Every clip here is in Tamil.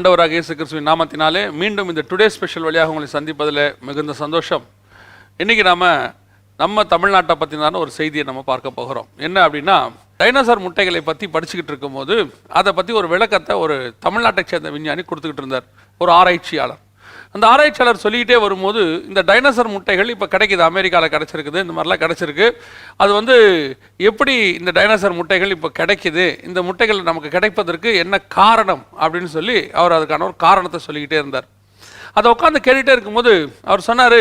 ஆண்டவராக இயேசு கிறிஸ்துவின் நாமத்தினாலே மீண்டும் இந்த டுடே ஸ்பெஷல் வழியாக உங்களை சந்திப்பதில் மிகுந்த சந்தோஷம். இன்னைக்கு நாம் நம்ம தமிழ்நாட்டை பற்றினான ஒரு செய்தியை நம்ம பார்க்க போகிறோம். என்ன அப்படின்னா டைனோசர் முட்டைகளை பற்றி படிச்சுக்கிட்டு இருக்கும்போது அதை பற்றி ஒரு விளக்கத்தை ஒரு தமிழ்நாட்டை சேர்ந்த விஞ்ஞானி கொடுத்துக்கிட்டு இருந்தார். ஒரு ஆராய்ச்சியாளர். அந்த ஆராய்ச்சியாளர் சொல்லிக்கிட்டே வரும்போது இந்த டைனோசர் முட்டைகள் இப்போ கிடைக்குது அமெரிக்காவில் கிடச்சிருக்குது இந்த மாதிரிலாம் கிடச்சிருக்கு. அது வந்து எப்படி இந்த டைனோசர் முட்டைகள் இப்போ கிடைக்குது இந்த முட்டைகள் நமக்கு கிடைப்பதற்கு என்ன காரணம் அப்படின்னு சொல்லி அவர் அதுக்கான ஒரு காரணத்தை சொல்லிக்கிட்டே இருந்தார். அதை உட்காந்து கேட்டுகிட்டே இருக்கும்போது அவர் சொன்னார்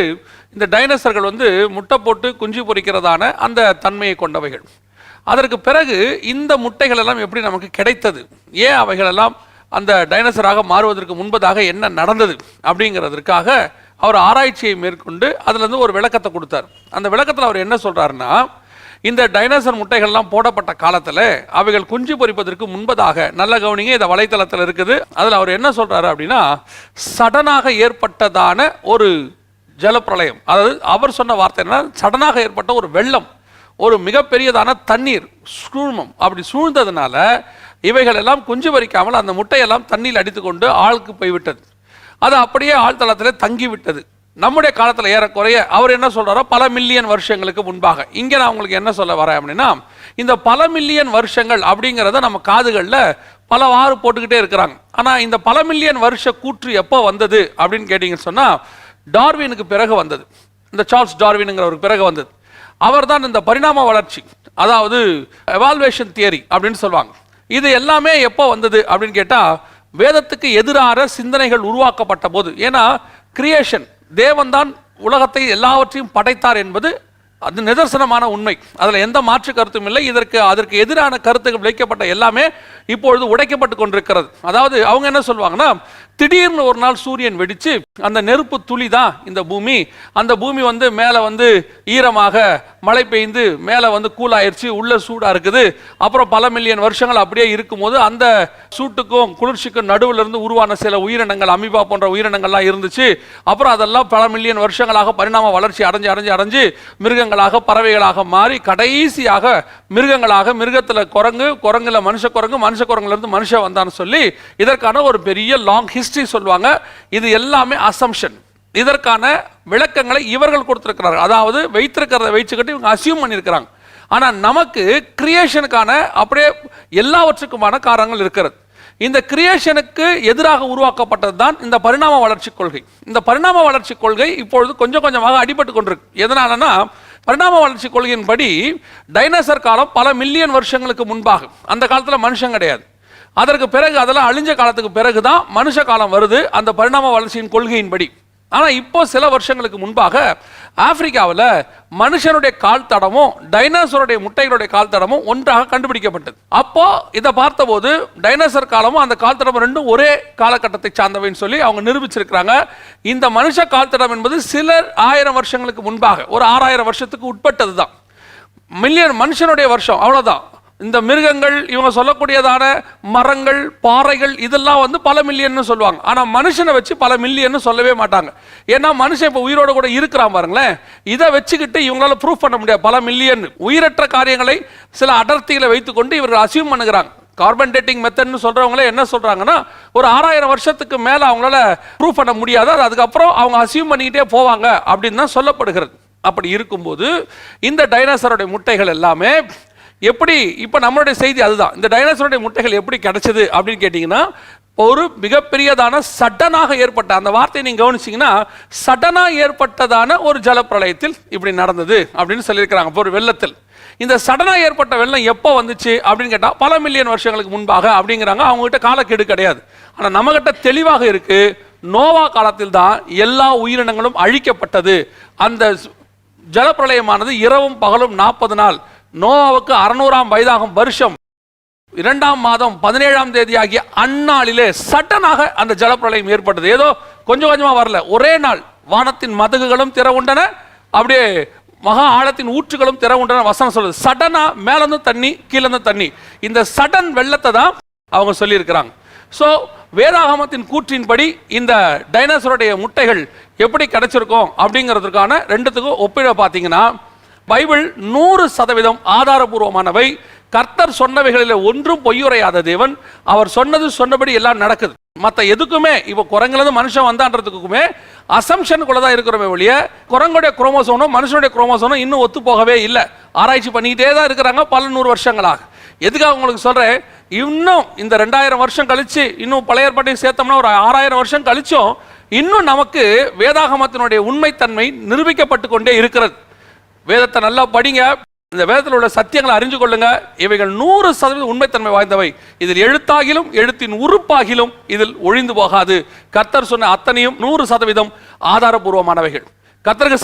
இந்த டைனோசர்கள் வந்து முட்டை போட்டு குஞ்சு பொரிக்கிறதான அந்த தன்மையை கொண்டவைகள். அதற்கு பிறகு இந்த முட்டைகள் எல்லாம் எப்படி நமக்கு கிடைத்தது? ஏன் அவைகளெல்லாம் அந்த டைனோசராக மாறுவதற்கு முன்பதாக என்ன நடந்தது அப்படிங்கிறதுக்காக அவர் ஆராய்ச்சியை மேற்கொண்டு அதுலேருந்து ஒரு விளக்கத்தை கொடுத்தார். அந்த விளக்கத்தில் அவர் என்ன சொல்கிறாருன்னா இந்த டைனோசர் முட்டைகள்லாம் போடப்பட்ட காலத்தில் அவைகள் குஞ்சு பொரிப்பதற்கு முன்பதாக நல்ல கவனிங்க இந்த வலைத்தளத்தில் இருக்குது. அதில் அவர் என்ன சொல்கிறாரு அப்படின்னா சடனாக ஏற்பட்டதான ஒரு ஜலப்பிரளயம் அதாவது அவர் சொன்ன வார்த்தை என்ன சடனாக ஏற்பட்ட ஒரு வெள்ளம். ஒரு மிகப்பெரியதான தண்ணீர் சூழ்மம். அப்படி சூழ்ந்ததுனால இவைகள் எல்லாம் குஞ்சு பறிக்காமல் அந்த முட்டையெல்லாம் தண்ணியில் அடித்துக்கொண்டு ஆளுக்கு போய்விட்டது. அது அப்படியே ஆழ்தளத்தில் தங்கி விட்டது நம்முடைய காலத்தில் ஏறக்குறைய அவர் என்ன சொல்கிறாரோ பல மில்லியன் வருஷங்களுக்கு முன்பாக. இங்கே நான் உங்களுக்கு என்ன சொல்ல வரேன் அப்படின்னா இந்த பல மில்லியன் வருஷங்கள் அப்படிங்கிறத நம்ம காதுகளில் பலவாறு போட்டுக்கிட்டே இருக்கிறாங்க. ஆனால் இந்த பல மில்லியன் வருஷ கூற்று எப்போ வந்தது அப்படின்னு கேட்டிங்கன்னு சொன்னால் டார்வினுக்கு பிறகு வந்தது. இந்த சார்ல்ஸ் டார்வினுங்கிறவருக்கு பிறகு வந்தது. அவர்தான் இந்த பரிணாம வளர்ச்சி. அதாவது எவால்வேஷன் தியரி அப்படின்னு சொல்லுவாங்க. இது எல்லாமே எப்போ வந்தது அப்படின்னு கேட்டால் வேதத்துக்கு எதிரான சிந்தனைகள் உருவாக்கப்பட்ட போது. ஏன்னா கிரியேஷன் தேவன்தான் உலகத்தை எல்லாவற்றையும் படைத்தார் என்பது அது நிதர்சனமான உண்மை. அதில் எந்த மாற்று கருத்தும் இல்லை. இதற்கு அதற்கு எதிரான கருத்துகள் விளைக்கப்பட்ட எல்லாமே இப்பொழுது உடைக்கப்பட்டு கொண்டிருக்கிறது. அதாவது அவங்க என்ன சொல்லுவாங்கன்னா திடீர்னு ஒரு நாள் சூரியன் வெடிச்சு அந்த நெருப்பு துளி தான் இந்த பூமி. அந்த பூமி வந்து மேலே வந்து ஈரமாக மழை பெய்ந்து மேலே வந்து கூலாயிருச்சு உள்ள சூடாக இருக்குது. அப்புறம் பல மில்லியன் வருஷங்கள் அப்படியே இருக்கும்போது அந்த சூட்டுக்கும் குளிர்ச்சிக்கும் நடுவில் இருந்து உருவான சில உயிரினங்கள் அமீபா போன்ற உயிரினங்கள்லாம் இருந்துச்சு. அப்புறம் அதெல்லாம் பல மில்லியன் வருஷங்களாக பரிணாம வளர்ச்சி அடைஞ்சு அடைஞ்சு அடைஞ்சு மிருகங்களாக பறவைகளாக மாறி கடைசியாக மிருகங்களாக மிருகத்தில் குரங்கு குரங்குல மனுஷ குரங்கு மனுஷ குரங்குல இருந்து மனுஷன் வந்தான்னு சொல்லி இதற்கான ஒரு பெரிய லாங் ஹிஸ்டரி ஹிஸ்ட்ரி சொல்லுவாங்க. இது எல்லாமே அசம்ஷன் இதற்கான விளக்கங்களை இவர்கள் கொடுத்துருக்கிறார்கள். அதாவது வைத்திருக்கிறத வைச்சுக்கிட்டு இவங்க அசியூம் பண்ணியிருக்கிறாங்க. ஆனால் நமக்கு கிரியேஷனுக்கான அப்படியே எல்லாவற்றுக்குமான காரணங்கள் இருக்கிறது. இந்த கிரியேஷனுக்கு எதிராக உருவாக்கப்பட்டது தான் இந்த பரிணாம வளர்ச்சி கொள்கை. இந்த பரிணாம வளர்ச்சி கொள்கை இப்பொழுது கொஞ்சம் கொஞ்சமாக அடிபட்டு கொண்டிருக்கு. எதனாலனா பரிணாம வளர்ச்சி கொள்கையின்படி டைனோசர் காலம் பல மில்லியன் வருஷங்களுக்கு முன்பாக. அந்த காலத்தில் மனுஷன் கிடையாது. அதற்கு பிறகு அதெல்லாம் அழிஞ்ச காலத்துக்கு பிறகு தான் மனுஷ காலம் வருது அந்த பரிணாம வளர்ச்சியின் கொள்கையின்படி. ஆனால் இப்போ சில வருஷங்களுக்கு முன்பாக ஆப்பிரிக்காவில் மனுஷனுடைய கால் தடமும் டைனோசருடைய முட்டைகளுடைய கால் தடமும் ஒன்றாக கண்டுபிடிக்கப்பட்டது. அப்போ இதை பார்த்தபோது டைனோசர் காலமும் அந்த கால் தடமும் ரெண்டும் ஒரே காலகட்டத்தை சார்ந்தவைன்னு சொல்லி அவங்க நிரூபிச்சிருக்கிறாங்க. இந்த மனுஷ கால் தடம் என்பது சில ஆயிரம் வருஷங்களுக்கு முன்பாக ஒரு ஆறாயிரம் வருஷத்துக்கு உட்பட்டது தான் மில்லியன் மனுஷனுடைய வருஷம் அவ்வளோதான் இந்த மிருகங்கள் இவங்க சொல்லக்கூடியதான மரங்கள் பாறைகள் இதெல்லாம் வந்து பல மில்லியன்னு சொல்லுவாங்க. ஆனால் மனுஷனை வச்சு பல மில்லியன்னு சொல்லவே மாட்டாங்க. ஏன்னா மனுஷன் இப்போ உயிரோட கூட இருக்கிறான் பாருங்களேன். இதை வச்சுக்கிட்டு இவங்களால ப்ரூஃப் பண்ண முடியாது. பல மில்லியன் உயிரற்ற காரியங்களை சில அடர்த்திகளை வைத்துக்கொண்டு இவர்கள் அசியூம் பண்ணுகிறாங்க. கார்பன் டேட்டிங் மெத்தட்னு சொல்கிறவங்களே என்ன சொல்கிறாங்கன்னா ஒரு ஆறாயிரம் வருஷத்துக்கு மேலே அவங்களால ப்ரூவ் பண்ண முடியாது. அது அதுக்கப்புறம் அவங்க அசியூம் பண்ணிக்கிட்டே போவாங்க அப்படின்னு தான் சொல்லப்படுகிறது. அப்படி இருக்கும்போது இந்த டைனாசருடைய முட்டைகள் எல்லாமே எப்படி இப்போ நம்மளுடைய செய்தி அதுதான். இந்த டைனோசருடைய முட்டைகள் எப்படி கிடைச்சது அப்படின்னு கேட்டிங்கன்னா ஒரு மிகப்பெரியதான சடனாக ஏற்பட்ட அந்த வார்த்தையை நீங்கள் கவனிச்சிங்கன்னா சடனாக ஏற்பட்டதான ஒரு ஜலப்பிரளயத்தில் இப்படி நடந்தது அப்படின்னு சொல்லியிருக்கிறாங்க இப்போ ஒரு வெள்ளத்தில். இந்த சடனாக ஏற்பட்ட வெள்ளம் எப்போ வந்துச்சு அப்படின்னு கேட்டால் பல மில்லியன் வருஷங்களுக்கு முன்பாக அப்படிங்கிறாங்க. அவங்ககிட்ட காலக்கெடு கிடையாது. ஆனால் நம்மகிட்ட தெளிவாக இருக்குது நோவா காலத்தில் தான் எல்லா உயிரினங்களும் அழிக்கப்பட்டது. அந்த ஜலப்பிரளயமானது இரவும் பகலும் நாற்பது நாள் நோவாவுக்கு அறுநூறாம் வயதாகும் வருஷம். இரண்டாம் மாதம் பதினேழாம் தேதி ஆகிய அந்நாளிலே சட்டனாக அந்த ஜலப்பிரளயம் ஏற்பட்டது. ஏதோ கொஞ்சம் கொஞ்சமாக வரல. ஒரே நாள் வானத்தின் மதகுகளும் திறவுண்டன அப்படியே மகா ஆழத்தின் ஊற்றுகளும் திறவுண்டன வசனம் சொல்லுது. சடனாக மேலேருந்து தண்ணி கீழேருந்து தண்ணி. இந்த சடன் வெள்ளத்தை தான் அவங்க சொல்லியிருக்கிறாங்க. ஸோ வேதாகமத்தின் கூற்றின்படி இந்த டைனோசருடைய முட்டைகள் எப்படி கிடைச்சிருக்கும் அப்படிங்கிறதுக்கான ரெண்டுத்துக்கும் ஒப்பிட பார்த்தீங்கன்னா பைபிள் நூறு சதவீதம் ஆதாரபூர்வமானவை. கர்த்தர் சொன்னவைகளில் ஒன்றும் பொய்யுரையாத தேவன். அவர் சொன்னது சொன்னபடி எல்லாம் நடக்குது. மற்ற எதுக்குமே இப்போ குரங்குலேருந்து மனுஷன் வந்தான்றதுக்குமே அசம்ஷனுக்குள்ள தான் இருக்கிறோமே ஒழிய குரங்குடைய குரோமோசோனும் மனுஷனுடைய குரோமோசோனும் இன்னும் ஒத்து போகவே இல்லை. ஆராய்ச்சி பண்ணிக்கிட்டே தான் இருக்கிறாங்க பல நூறு வருஷங்களாக. எதுக்காக உங்களுக்கு சொல்கிறேன் இன்னும் இந்த ரெண்டாயிரம் வருஷம் கழிச்சு இன்னும் பழைய ஏற்பாட்டையும் சேர்த்தோம்னா ஒரு ஆறாயிரம் வருஷம் கழிச்சும் இன்னும் நமக்கு வேதாகமத்தினுடைய உண்மைத்தன்மை நிரூபிக்கப்பட்டு கொண்டே இருக்கிறது. வேதத்தை நல்லா படிங்க. இந்த வேதத்தில் உள்ள சத்தியங்களை அறிஞ்சு கொள்ளுங்க. இவைகள் நூறு சதவீதம் உண்மைத்தன்மை வாய்ந்தவை. இதில் எழுத்தாகிலும் எழுத்தின் உறுப்பாகிலும் இதில் ஒழிந்து போகாது. கர்த்தர் சொன்ன அத்தனையும் நூறு சதவீதம் ஆதாரபூர்வமானவைகள். கத்தர்கள்